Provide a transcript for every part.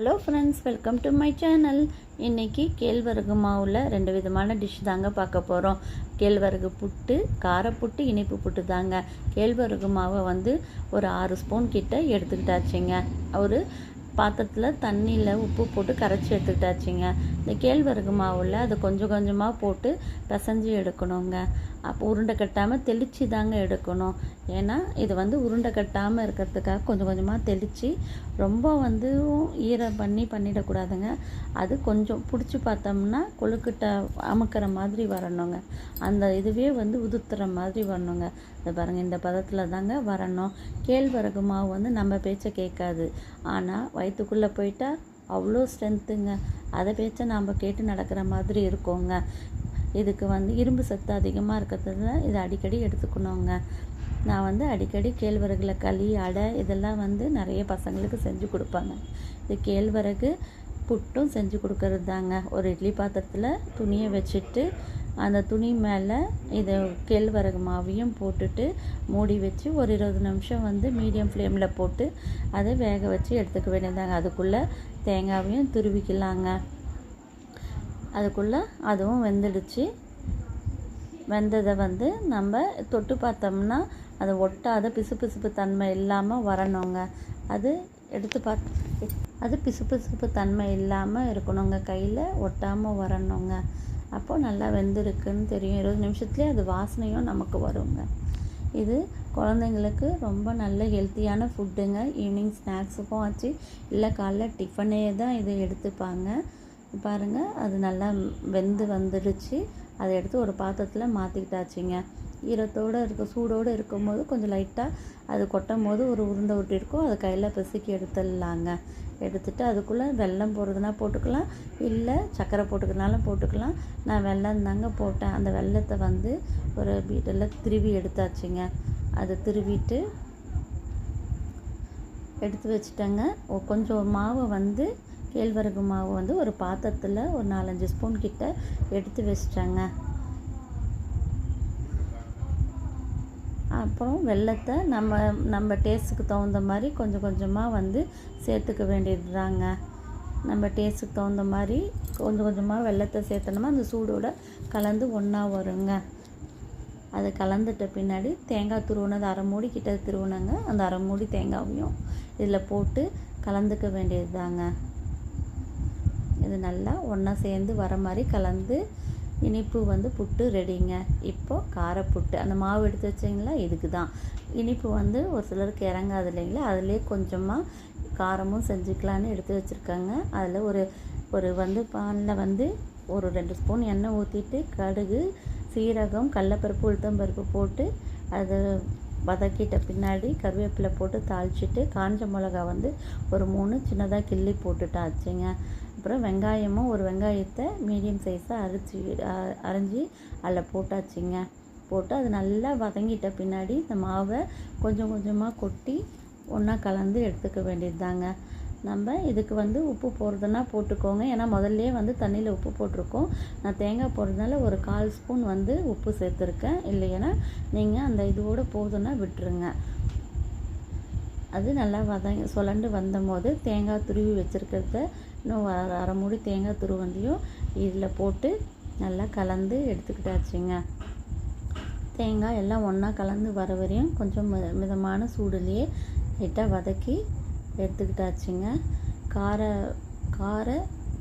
Hello friends welcome to my channel இன்றைக்கி கேழ்வரகு மாவில் ரெண்டு விதமான டிஷ் தாங்க பார்க்க போகிறோம் கேழ்வரகு புட்டு காரப்புட்டு இனிப்பு புட்டு தாங்க. கேழ்வரகு மாவை வந்து ஒரு ஆறு ஸ்பூன் கிட்ட எடுத்துக்கிட்டாச்சுங்க. ஒரு பாத்திரத்தில் தண்ணியில் உப்பு போட்டு கரைச்சி எடுத்துக்கிட்டாச்சுங்க. இந்த கேழ்வரகு மாவில் அதை கொஞ்சம் கொஞ்சமாக போட்டு பிசைஞ்சு எடுக்கணுங்க. அப்போ உருண்டை கட்டாமல் தெளித்து தாங்க எடுக்கணும். ஏன்னா இது வந்து உருண்டை கட்டாமல் இருக்கிறதுக்காக கொஞ்சம் கொஞ்சமாக தெளித்து ரொம்ப வந்து ஈரம் பண்ணி பண்ணிடக்கூடாதுங்க. அது கொஞ்சம் பிடிச்சி பார்த்தோம்னா கொழுக்கிட்ட அமுக்கிற மாதிரி வரணுங்க. அந்த இதுவே வந்து உதுத்துற மாதிரி வரணுங்க. இது பாருங்கள் இந்த பதத்தில் தாங்க வரணும். கேழ்வரகு மாவு வந்து நம்ம பேச்சை கேட்காது. ஆனால் வயிற்றுக்குள்ளே போயிட்டா அவ்வளோ ஸ்ட்ரென்த்துங்க அதை பேச்சை நாம் கேட்டு நடக்கிற மாதிரி இருக்கோங்க. இதுக்கு வந்து இரும்பு சத்து அதிகமாக இருக்கிறதுல இதை அடிக்கடி எடுத்துக்கணுங்க. நான் வந்து அடிக்கடி கேழ்வரகுல களி அடை இதெல்லாம் வந்து நிறைய பசங்களுக்கு செஞ்சு கொடுப்பாங்க. இது கேழ்வரகு புட்டும் செஞ்சு கொடுக்கறது தாங்க ஒரு இட்லி பாத்திரத்தில் துணியை வச்சுட்டு அந்த துணி மேலே இதை கேழ்வரகு மாவையும் போட்டுட்டு மூடி வச்சு ஒரு இருபது நிமிஷம் வந்து மீடியம் ஃப்ளேமில் போட்டு அதை வேக வச்சு எடுத்துக்க வேண்டியதாங்க அதுக்குள்ளே தேங்காவையும் துருவிக்கலாங்க. அதுக்குள்ளே அதுவும் வெந்துடுச்சு. வெந்ததை வந்து நம்ம தொட்டு பார்த்தோம்னா அது ஒட்டாத பிசு பிசுப்பு தன்மை இல்லாமல் வரணுங்க. அது எடுத்து பார்த்து அது பிசு பிசுப்பு தன்மை இல்லாமல் இருக்கணுங்க. கையில் ஒட்டாமல் வரணுங்க. அப்போது நல்லா வெந்திருக்குன்னு தெரியும். இருபது நிமிஷத்துலேயே அது வாசனையும் நமக்கு வருங்க. இது குழந்தைங்களுக்கு ரொம்ப நல்ல ஹெல்த்தியான ஃபுட்டுங்க. ஈவினிங் ஸ்நாக்ஸுக்கும் ஆச்சு. இல்லை காலைல டிஃபனே தான் இது எடுத்துப்பாங்க. பாருங்கள் அது நல்லா வெந்து வந்துடுச்சு. அதை எடுத்து ஒரு பாத்திரத்தில் மாற்றிக்கிட்டாச்சுங்க ஈரத்தோடு இருக்க சூடோடு இருக்கும்போது கொஞ்சம் லைட்டாக அது கொட்டும் போது ஒரு உருண்டை ஒட்டி இருக்கும். அதை கையில் பிசுக்கி எடுத்துடலாங்க. எடுத்துட்டு அதுக்குள்ளே வெல்லம் போடுறதுனா போட்டுக்கலாம். இல்லை சர்க்கரை போட்டுக்கிறதுனாலும் போட்டுக்கலாம். நான் வெள்ளம் தாங்க போட்டேன். அந்த வெள்ளத்தை வந்து ஒரு பீட்டில் திருவி எடுத்தாச்சுங்க. அதை திருவிட்டு எடுத்து வச்சுட்டேங்க. கொஞ்சம் மாவை வந்து கேழ்வரகு மாவு வந்து ஒரு பாத்திரத்தில் ஒரு நாலஞ்சு ஸ்பூன் கிட்ட எடுத்து வச்சிட்டேங்க. அப்புறம் வெள்ளத்தை நம்ம நம்ம டேஸ்ட்டுக்கு தகுந்த மாதிரி கொஞ்சம் கொஞ்சமாக வந்து சேர்த்துக்க வேண்டியது தாங்க நம்ம டேஸ்ட்டுக்கு தகுந்த மாதிரி கொஞ்சம் கொஞ்சமாக வெள்ளத்தை சேர்த்தனோமா அந்த சூடோட கலந்து ஒன்றா வருங்க. அது கலந்துட்ட பின்னாடி தேங்காய் துருவினது அரை மூடி கிட்ட திருவுனங்க. அந்த அரை மூடி தேங்காவையும் இதில் போட்டு கலந்துக்க வேண்டியது தாங்க இது நல்லா ஒன்றா சேர்ந்து வர மாதிரி கலந்து இனிப்பு வந்து புட்டு ரெடிங்க. இப்போது காரப்புட்டு. அந்த மாவு எடுத்து வச்சிங்களா? இதுக்கு தான் இனிப்பு வந்து ஒரு சிலருக்கு இறங்காது இல்லைங்களா? அதிலே கொஞ்சமாக காரமும் செஞ்சுக்கலான்னு எடுத்து வச்சுருக்காங்க. அதில் ஒரு ஒரு வந்து பானில் வந்து ஒரு ரெண்டு ஸ்பூன் எண்ணெய் ஊற்றிட்டு கடுகு சீரகம் கடலப்பருப்பு உளுத்தம்பருப்பு போட்டு அது வதக்கிட்ட பின்னாடி கருவேப்பிலை போட்டு தாளிச்சிட்டு காஞ்ச மிளகா வந்து ஒரு மூணு சின்னதாக கிள்ளி போட்டுட்டாச்சுங்க. அப்புறம் வெங்காயமும் ஒரு வெங்காயத்தை மீடியம் சைஸாக அரைச்சி அரைஞ்சி அதில் போட்டாச்சுங்க. போட்டு அது நல்லா வதங்கிட்ட பின்னாடி இந்த மாவை கொஞ்சம் கொஞ்சமாக கொட்டி ஒன்றா கலந்து எடுத்துக்க வேண்டியது தாங்க நம்ம இதுக்கு வந்து உப்பு போடுறதுனா போட்டுக்கோங்க. ஏன்னா முதல்லே வந்து தண்ணியில் உப்பு போட்டிருக்கோம். நான் தேங்காய் போடுறதுனால ஒரு கால் ஸ்பூன் வந்து உப்பு சேர்த்துருக்கேன். இல்லைன்னா நீங்கள் அந்த இதோடு போதுன்னா விட்டுருங்க. அது நல்லா வதங்க சுலண்டு வந்தபோது தேங்காய் துருவி வச்சுருக்கிறத இன்னும் அரை மூடி தேங்காய் துருவந்தையும் இதில் போட்டு நல்லா கலந்து எடுத்துக்கிட்டாச்சுங்க. தேங்காய் எல்லாம் ஒன்றா கலந்து வர வரையும் கொஞ்சம் மிதமான சூடுலேயே லைட்டாக வதக்கி எடுத்துக்கிட்டாச்சுங்க. கார கார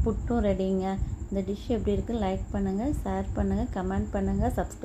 புட்டும் ரெடிங்க இந்த டிஷ் எப்படி இருக்குது லைக் பண்ணுங்கள் ஷேர் பண்ணுங்கள் கமெண்ட் பண்ணுங்கள் சப்ஸ்கிரைப்